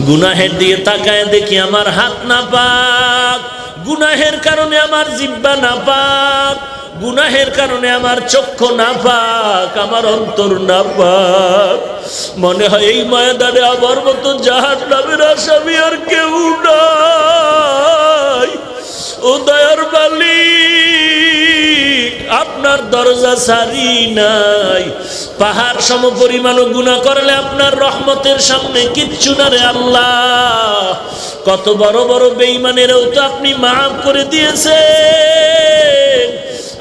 গুনাহের দিকে তাকায় দেখি আমার হাত না পাক গুনাহের কারণে আমার জিব্বা না পাক গুনাহের কারণে আমার চক্ষু না পাক আমার অন্তর না পাক মনে হয় এই ময়দানে আমার মতো জাহাজ নামের আসামি আর কেউ নাই। ও দয়ার মালিক আপনার দরজা সারি নাই। পাহাড় সম পরিমাণ গুণা করলে আপনার রহমতের সামনে কিচ্ছু না রে আল্লাহ। কত বড় বড় বেইমানেরও তো আপনি মাফ করে দিয়েছেন।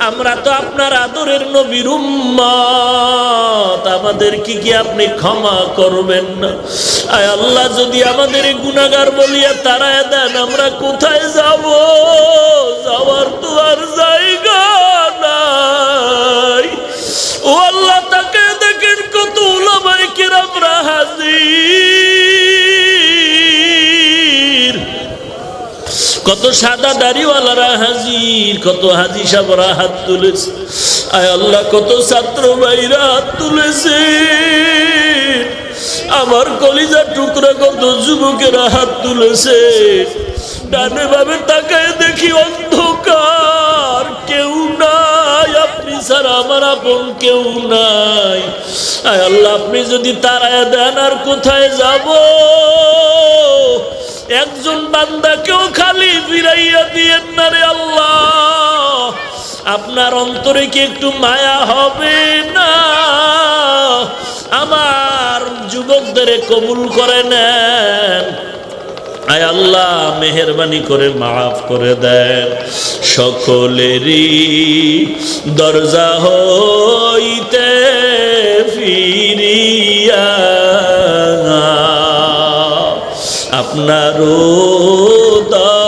আমরা তো আপনার আদরের নবীর উম্মত। আমাদের কি কি আপনি ক্ষমা করবেন? না আয় আল্লাহ, যদি আমাদের এই গুনাগার বলিয়া তারায় দেন, আমরা কোথায় যাব? যাওয়ার কত সাদা দাড়িওয়ালারা হাজির, কত হাজি সাবরা হাত তুলেছে। আয় আল্লাহ, কত ছাত্র ভাইরা হাত তুলেছে। আমার কলিজার টুকরা কত যুবকেরা হাত তুলেছে। ডানে ভাবে তাকায় দেখি অন্ধকার, কেউ নাই। আপনি ছাড়া আমার আপন কেউ নাই। আয় আল্লাহ, আপনি যদি তারায় দেন আর কোথায় যাব? একজন বান্দাকেও খালি ফিরাইয়া দিয়েন না রে আল্লাহ। আপনার অন্তরে কি একটু মায়া হবে না? আমার যুবকদের কবুল করে নেন। আয় আল্লাহ, মেহরবানি করে মাফ করে দেন। সকলেরই দরজা হইতে আপনার দা